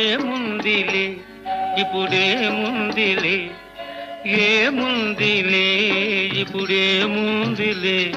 ఏముందిలే? ఇప్పుడేముందిలే? ఏముందిలే? ఇప్పుడేముందిలే?